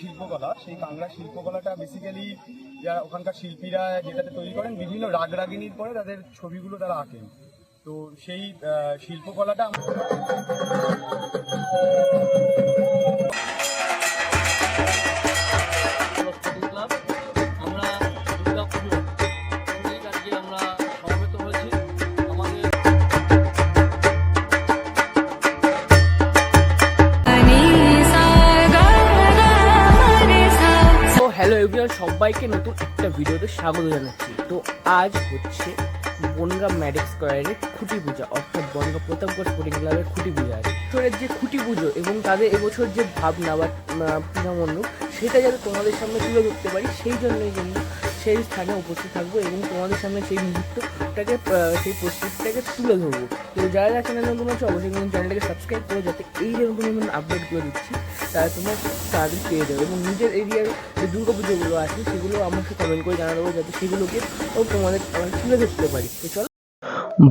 শিল্পকলা, সেই কাংড়া শিল্পকলাটা বেসিক্যালি যারা ওখানকার শিল্পীরা যেটাতে তৈরি করেন, বিভিন্ন রাগ রাগিনীর পরে তাদের ছবিগুলো তারা আঁকেন। তো সেই শিল্পকলাটা সবাইকে নতুন একটা ভিডিওতে স্বাগত জানাচ্ছি। তো আজ হচ্ছে বনগা ম্যাডিক স্কোয়ারের খুঁটি পূজা, অর্থাৎ বনগা প্রতাপগড় স্পোর্টিং ক্লাবের খুঁটি পূজা আছে। যে খুঁটি পুজো এবং তাদের এবছর যে ভাবনা বা পূজামণ্ডপ সেটা যাতে তোমাদের সামনে তুলে ধরতে পারি, সেই জন্যই কিন্তু সেই স্থানে উপস্থিত থাকব এবং তোমাদের সামনে সেই মুহূর্তটাকে সেই প্রস্তুতিটাকে তুলে ধরবো। তো যারা যারা চ্যানেল নতুন আছে, অবশ্যই কিন্তু চ্যানেলটাকে সাবস্ক্রাইব করে যাতে এই যে নতুন নতুন করে দিচ্ছি তারা তোমার তাদের পেয়ে যাবে এবং নিজের এরিয়ার যে দুর্গা পুজোগুলো আছে, সেগুলো আমাকে কমেন্ট করে জানা দেবো যাতে সেগুলোকে ও তোমাদের তুলে ধরতে পারি। তো চলো।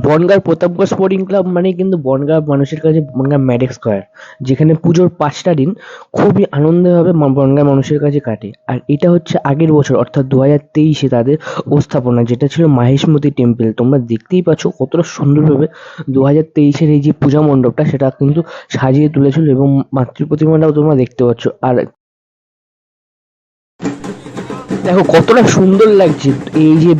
বনগাঁর প্রতাপগড় স্পোর্টিং ক্লাব মানে কিন্তু বনগাঁ মানুষের কাছে বনগাঁ ম্যাডিক স্কোয়ার যেখানে পুজোর পাঁচটা দিন খুবই আনন্দভাবে বনগাঁ মানুষের কাছে কাটে। আর এটা হচ্ছে আগের বছর, অর্থাৎ দু হাজার তেইশে তাদের উপস্থাপনা, যেটা ছিল মাহেশমতি টেম্পল তোমরা দেখতেই পাচ্ছ কতটা সুন্দরভাবে দু হাজার তেইশের এই যে পূজা মণ্ডপটা, সেটা কিন্তু সাজিয়ে তুলেছিল এবং মাতৃ প্রতিমাটাও তোমরা দেখতে পাচ্ছ। আর দেখো, কতটা সুন্দর লাগছে এই যে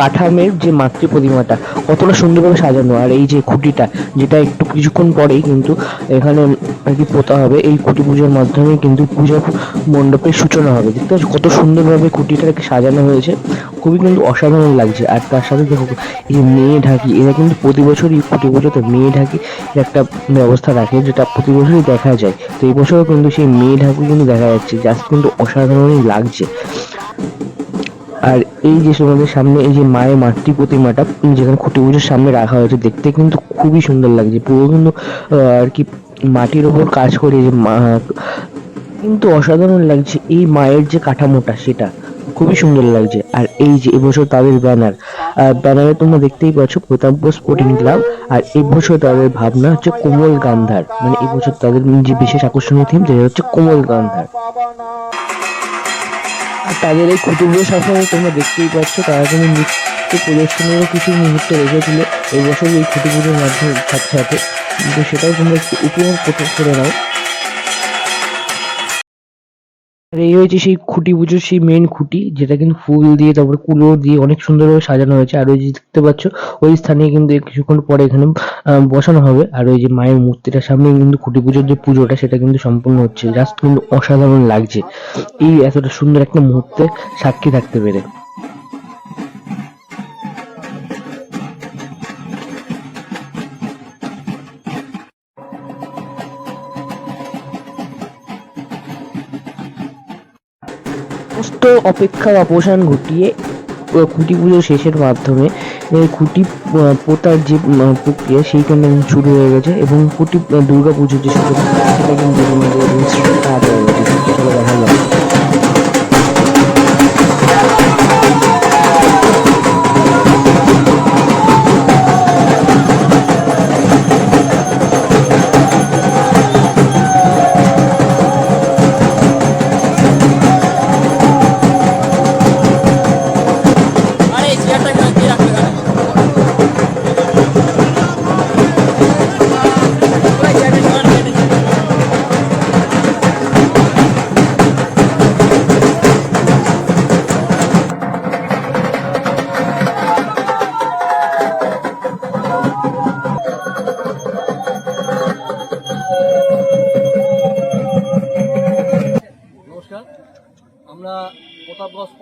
কাঠামের যে মাতৃ প্রতিমাটা কতটা সুন্দরভাবে সাজানো। আর এই যে খুঁটিটা, যেটা একটু কিছুক্ষণ পরেই কিন্তু এখানে আর কি পোতা হবে। এই খুঁটি পুজোর মাধ্যমে কিন্তু পূজা মণ্ডপের সূচনা হবে। দেখতে পাচ্ছ, কত সুন্দরভাবে খুঁটিটাকে সাজানো হয়েছে। খুবই কিন্তু অসাধারণ লাগছে। আর তার সাথে দেখো, এই যে মেয়ে ঢাকি, এরা কিন্তু প্রতি বছরই খুঁটি পুজোতে মেয়ে ঢাকি একটা ব্যবস্থা রাখে, যেটা প্রতি বছরই দেখা যায়। তো এই বছরও কিন্তু সেই মেয়ে ঢাকি কিন্তু দেখা যাচ্ছে। জাস্ট কিন্তু অসাধারণই লাগছে। আর এই যে তোমাদের সামনে এই যে মায়ের মাতৃ প্রতিমাটা যেখানে খুঁটি পুজোর সামনে রাখা হয়েছে, দেখতে কিন্তু খুবই সুন্দর লাগছে। পুরো কিন্তু আর কি মাটির ওপর কাজ করে যে কিন্তু অসাধারণ লাগছে এই মায়ের যে কাঠামোটা সেটা। খুবই সুন্দর লাগছে। আর এই যে এবছর তাদের ব্যানার ব্যানারে তোমরা দেখতেই পাচ্ছ প্রতাপগড় স্পোর্টিং ক্লাব আর এবছর তাদের ভাবনা হচ্ছে কোমল গান্ধার। মানে এবছর তাদের যে বিশেষ আকর্ষণীয় থিম যেটা হচ্ছে কোমল গান্ধার। তাদের এই ক্ষুদ্র সফরে তোমরা দেখতেই পাচ্ছ, তারা কিন্তু নৃত্য প্রদর্শনেরও কিছু মুহূর্ত রেখেছিল এই বছর এই ক্ষুদ্র পুজোর মাধ্যমে সাথে সাথে কিন্তু সেটাও তোমরা একটু উপভোগ করে নাও। আর এই হয়েছে সেই খুঁটি পুজোর সেই মেন খুঁটি, যেটা কিন্তু ফুল দিয়ে, তারপরে কুলো দিয়ে অনেক সুন্দরভাবে সাজানো হয়েছে। আর ওই যে দেখতে পাচ্ছ, ওই স্থানে কিন্তু কিছুক্ষণ পরে এখানে বসানো হবে। আর ওই যে মায়ের মূর্তিটার সামনে কিন্তু খুঁটি পুজোর যে পুজোটা, সেটা কিন্তু সম্পূর্ণ হচ্ছে। জাস্ট কিন্তু অসাধারণ লাগছে। এই এতটা সুন্দর একটা মুহূর্তে সাক্ষী থাকতে পেরে। সমস্ত অপেক্ষার অবসান ঘটিয়ে খুঁটি পুজো শেষের মাধ্যমে খুঁটি পোতার যে প্রক্রিয়া, সেইখানে শুরু হয়ে গেছে এবং খুঁটি দুর্গা পুজোর যে সেটা কিন্তু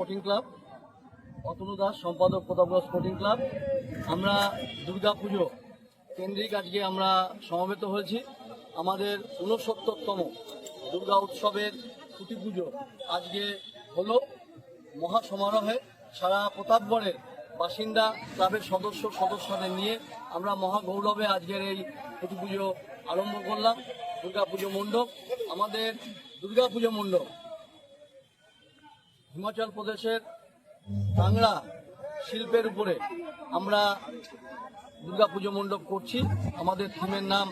স্পোর্টিং ক্লাব অতনু দাস, সম্পাদক প্রতাপগড় স্পোর্টিং ক্লাব আমরা দুর্গা পুজো কেন্দ্রিক আজকে আমরা সমবেত হয়েছি। আমাদের ঊনসত্তরতম দুর্গা উৎসবের ছুটি পুজো আজকে হলো মহা সমারোহে সারা প্রতাপগড়ের বাসিন্দা, ক্লাবের সদস্য, সদস্যদের নিয়ে আমরা মহা গৌরবে আজকের এই ছুটি পুজো আরম্ভ করলাম। দুর্গা পুজো মণ্ডপ, আমাদের দুর্গা পুজো মণ্ডপ। হিমাচল প্রদেশের কাংড়া শিল্পের উপরে আমরা দুর্গা পুজো মণ্ডপ করছি। আমাদের থিমের নাম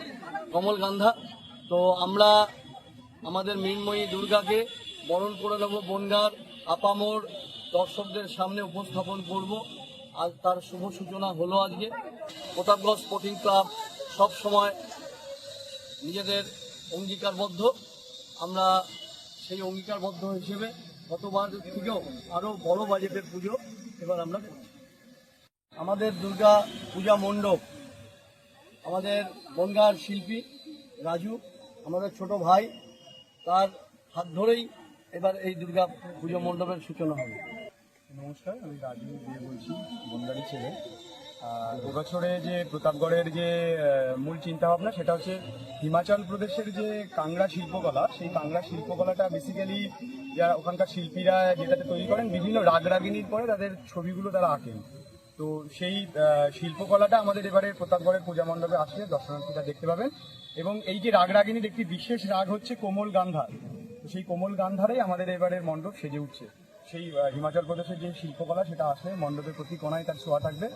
কমল গান্ধা। তো আমরা আমাদের মৃন্ময়ী দুর্গাকে বরণ করে নেব বনগার আপামোর দর্শকদের সামনে উপস্থাপন করব। আজ তার শুভ সূচনা হলো আজকে। প্রতাপগঞ্জ স্পোর্টিং ক্লাব সব সময় নিজেদের অঙ্গীকারবদ্ধ। আমরা সেই অঙ্গীকারবদ্ধ হিসেবে গতবার থেকেও আরও বড় বাজেটের পুজো এবার আমরা করছি। আমাদের দুর্গা পূজা মণ্ডপ, আমাদের বনগার শিল্পী রাজু, আমাদের ছোট ভাই, তার হাত ধরেই এবার এই দুর্গা পুজো মণ্ডপের সূচনা হবে। নমস্কার, আমি রাজু দিয়ে বলছি, বনগাড়ি ছেলে। এবছরে যে প্রতাপগড়ের যে মূল চিন্তা ভাবনা সেটা হচ্ছে হিমাচল প্রদেশের যে কাংড়া শিল্পকলা, সেই কাংড়া শিল্পকলাটা বেসিক্যালি যারা ওখানকার শিল্পীরা যেটাতে তৈরি করেন, বিভিন্ন রাগ রাগরাগিনীর পরে তাদের ছবিগুলো তারা আঁকেন। তো সেই শিল্পকলাটা আমাদের এবারে প্রতাপগড়ের পূজা মণ্ডপে আসলে দর্শনার্থীরা দেখতে পাবেন। এবং এই যে রাগরাগিনীর একটি বিশেষ রাগ হচ্ছে কোমল গান্ধার। সেই কোমল গান্ধারেই আমাদের এবারের মণ্ডপ সেজে উঠছে। সেই হিমাচল প্রদেশের যে শিল্পকলা সেটা আসলে মণ্ডপের প্রতি কোনায় তার ছোঁয়া থাকবে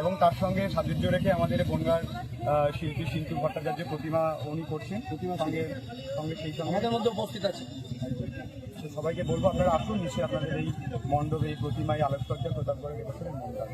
এবং তার সঙ্গে সাজুজ্য রেখে আমাদের বনগার শিল্পী সিন্তু ভট্টাচার্য প্রতিমা উনি করছেন প্রতিমা সঙ্গে সঙ্গে সেই সঙ্গে আমাদের মধ্যে উপস্থিত আছে তো সবাইকে বলব আপনারা আসুন নিশ্চয়ই আপনাদের এই মণ্ডপে এই প্রতিমায় আলোকসজ্জা প্রদান করে এবছরের মণ্ডপ